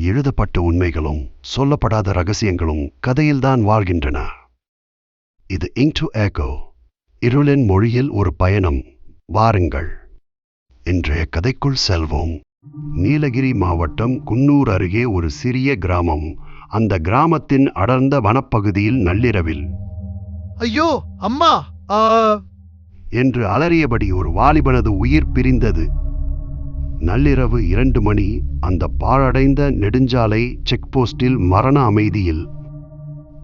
எழுதப்பட்ட உண்மைகளும் சொல்லப்படாத ரகசியங்களும் கதையில்தான் வாழ்கின்றன. இது இங் டு ஏகோ இருளின் மொழியில் ஒரு பயணம் வாருங்கள். இன்றைய கதைக்குள் செல்வோம். நீலகிரி மாவட்டம் குன்னூர் அருகே ஒரு சிறிய கிராமம் அந்த கிராமத்தின் அடர்ந்த வனப்பகுதியில் நள்ளிரவில். ஐயோ அம்மா! என்று அலறியபடி ஒரு வாலிபனது உயிர் பிரிந்தது. நள்ளிரவு இரண்டு மணி அந்த பாழடைந்த நெடுஞ்சாலை செக் போஸ்டில் மரண அமைதியில்.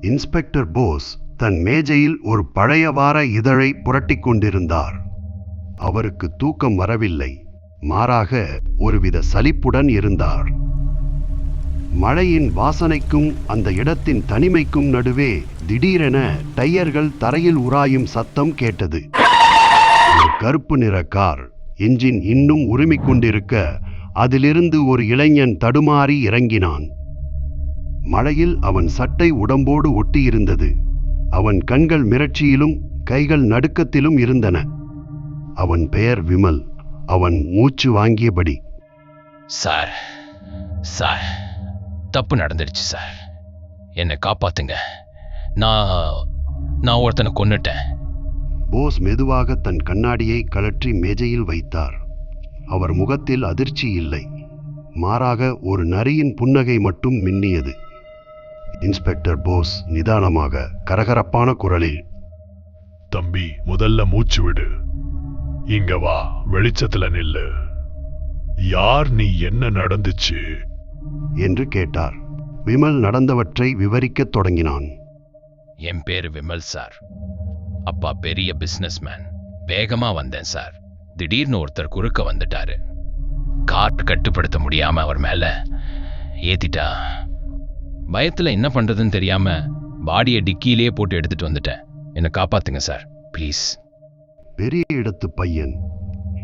இன்ஸ்பெக்டர் போஸ் தன் மேஜையில் ஒரு பழைய வார இதழை புரட்டிக் கொண்டிருந்தார். அவருக்கு தூக்கம் வரவில்லை. மாறாக ஒருவித சலிப்புடன் இருந்தார். மழையின் வாசனைக்கும் அந்த இடத்தின் தனிமைக்கும் நடுவே திடீரென டயர்கள் தரையில் உராயும் சத்தம் கேட்டது. ஒரு கருப்பு நிற கார் என்ஜின் இன்னும் உருமிக் கொண்டிருக்க அதிலிருந்து ஒரு இளைஞன் தடுமாறி இறங்கினான். மழையில் அவன் சட்டை உடம்போடு ஒட்டியிருந்தது. அவன் கண்கள் மிரட்சியிலும் கைகள் நடுக்கத்திலும் இருந்தன. அவன் பெயர் விமல். அவன் மூச்சு வாங்கியபடி சார் சார் தப்பு நடந்துடுச்சு சார். என்னை காப்பாத்துங்க. நான் நான் ஒருத்தனை கொன்னுட்டேன். போஸ் மெதுவாக தன் கண்ணாடியை கழற்றி மேஜையில் வைத்தார். அவர் முகத்தில் அதிர்ச்சி இல்லை. மாறாக ஒரு நரியின் புன்னகை மட்டும் மின்னியது. இன்ஸ்பெக்டர் போஸ் நிதானமாக கரகரப்பான குரலில் தம்பி முதல்ல மூச்சு விடு. இங்க வா வெளிச்சத்துல நில்லு. யார் நீ என்ன நடந்துச்சு? என்று கேட்டார். விமல் நடந்தவற்றை விவரிக்கத் தொடங்கினான். என் பேரு விமல் சார். அப்பா பெரிய பிசினஸ்மேன் வேகமா வந்தேன் சார். திடீர்னு ஒருத்தர் குறுக்க வந்துட்டாரு. கார் கட்டுப்படுத்த முடியாம அவர் மேல ஏத்திட்டா. பயத்துல என்ன பண்றதுன்னு தெரியாம பாடியை டிக்கியிலே போட்டு எடுத்துட்டு வந்துட்டேன். என்னை காப்பாத்துங்க சார். ப்ளீஸ் பெரிய இடத்து பையன்.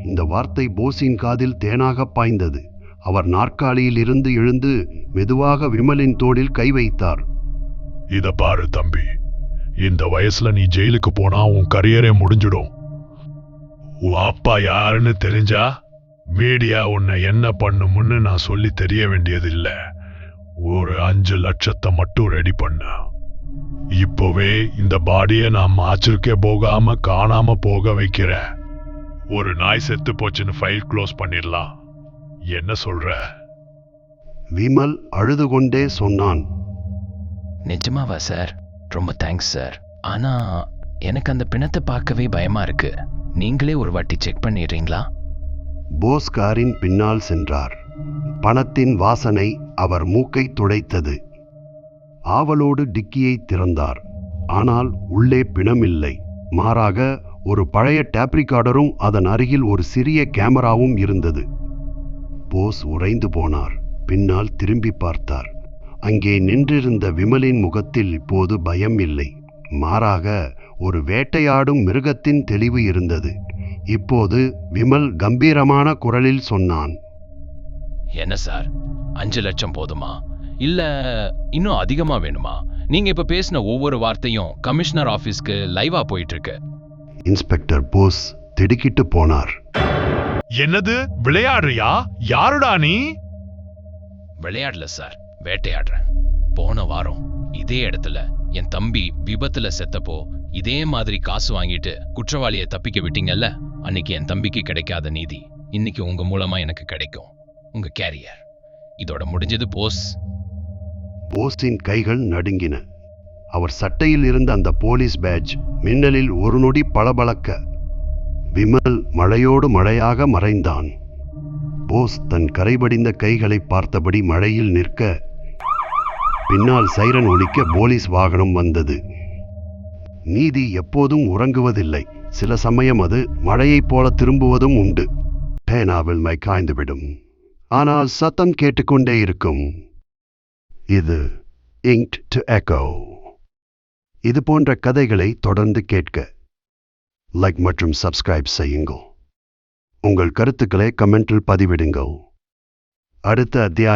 இந்த வார்த்தை போஸின் காதில் தேனாக பாய்ந்தது. அவர் நாற்காலியில் இருந்து எழுந்து மெதுவாக விமலின் தோளில் கை வைத்தார். இத பாரு தம்பி. இந்த வயசுல நீ ஜெயிலுக்கு போனா உன் கரியரே முடிஞ்சிடும். உன் அப்பா யாருன்னு தெரிஞ்சா மீடியா உன்னை என்ன பண்ணும்னு நான் சொல்லி தெரிய வேண்டியதில்ல. ஒரு அஞ்சு லட்சத்தை மட்டும் ரெடி பண்ண. இப்போவே இந்த பாடியை நான் மாச்சிருக்கே போகாம காணாம போக வைக்கிறேன். ஒரு நாய் செத்து போச்சுன்னு ஃபைல் க்ளோஸ் பண்ணிடலாம். என்ன சொல்ற? விமல் அழுது கொண்டே சொன்னான். நிஜமாவா சார் ரொம்ப தேங்க்ஸ் சார் ஆனா எனக்கு அந்த பிணத்தை பார்க்கவே பயமா இருக்கு. நீங்களே ஒரு வாட்டி செக் பண்ணிடுறீங்களா? போஸ் காரின் பின்னால் சென்றார். பணத்தின் வாசனை அவர் மூக்கை துடைத்தது. ஆவலோடு டிக்கியை திறந்தார். ஆனால் உள்ளே பிணமில்லை. மாறாக ஒரு பழைய டேப்ரிகார்டரும் அதன் அருகில் ஒரு சிறிய கேமராவும் இருந்தது. போஸ் உறைந்து போனார். பின்னால் திரும்பி பார்த்தார். அங்கே நின்றிருந்த விமலின் முகத்தில் இப்போது பயம் இல்லை. மாறாக ஒரு வேட்டையாடும் மிருகத்தின் தெளிவு இருந்தது. இப்போது விமல் கம்பீரமான குரலில் சொன்னான். என்ன சார்? அஞ்சு லட்சம் போதுமா? இல்ல இன்னும் அதிகமா வேணுமா? நீங்க இப்ப பேசின ஒவ்வொரு வார்த்தையும் கமிஷனர் ஆபீஸ்க்கு லைவா போயிட்டு இருக்கு இன்ஸ்பெக்டர் போஸ் திடுக்கிட்டு போனார். என்னது? விளையாடுறியா? யாருடா நீ? விளையாடல சார். வேட்டையாடுறேன். போன வாரம் இதே இடத்துல என் தம்பி விபத்துல செத்தப்போ இதே மாதிரி காசு வாங்கிட்டு குற்றவாளியை தப்பிக்க விட்டீங்கல்ல? அன்னைக்கு என் தம்பிக்கு கிடைக்காத நீதி இன்னைக்கு உங்க மூலமா எனக்கு கிடைக்கும். உங்க கேரியர். இதோட முடிஞ்சது போஸ். போஸின் கைகள் நடுங்கின. அவர் சட்டையில் இருந்த அந்த போலீஸ் பேட்ச் மின்னலில் ஒரு நொடி பளபளக்க விமல் மழையோடு மழையாக மறைந்தான். போஸ் தன் கரைபடிந்த கைகளை பார்த்தபடி மழையில் நிற்க பின்னால் சைரன் ஒழிக்க போலீஸ் வாகனம் வந்தது. நீதி எப்போதும் உறங்குவதில்லை. சில சமயம் அது மழையைப் போல திரும்புவதும் உண்டு. பேனாவில் மை காய்ந்துவிடும். ஆனால் சத்தம் கேட்டுக்கொண்டே இருக்கும். இது இங்க் டு எக்கோ இது போன்ற கதைகளை தொடர்ந்து கேட்க லைக் மற்றும் சப்ஸ்கிரைப் செய்யுங்கள். உங்கள் கருத்துக்களை கமெண்டில் பதிவிடுங்கள். அடுத்த அத்தியாயம்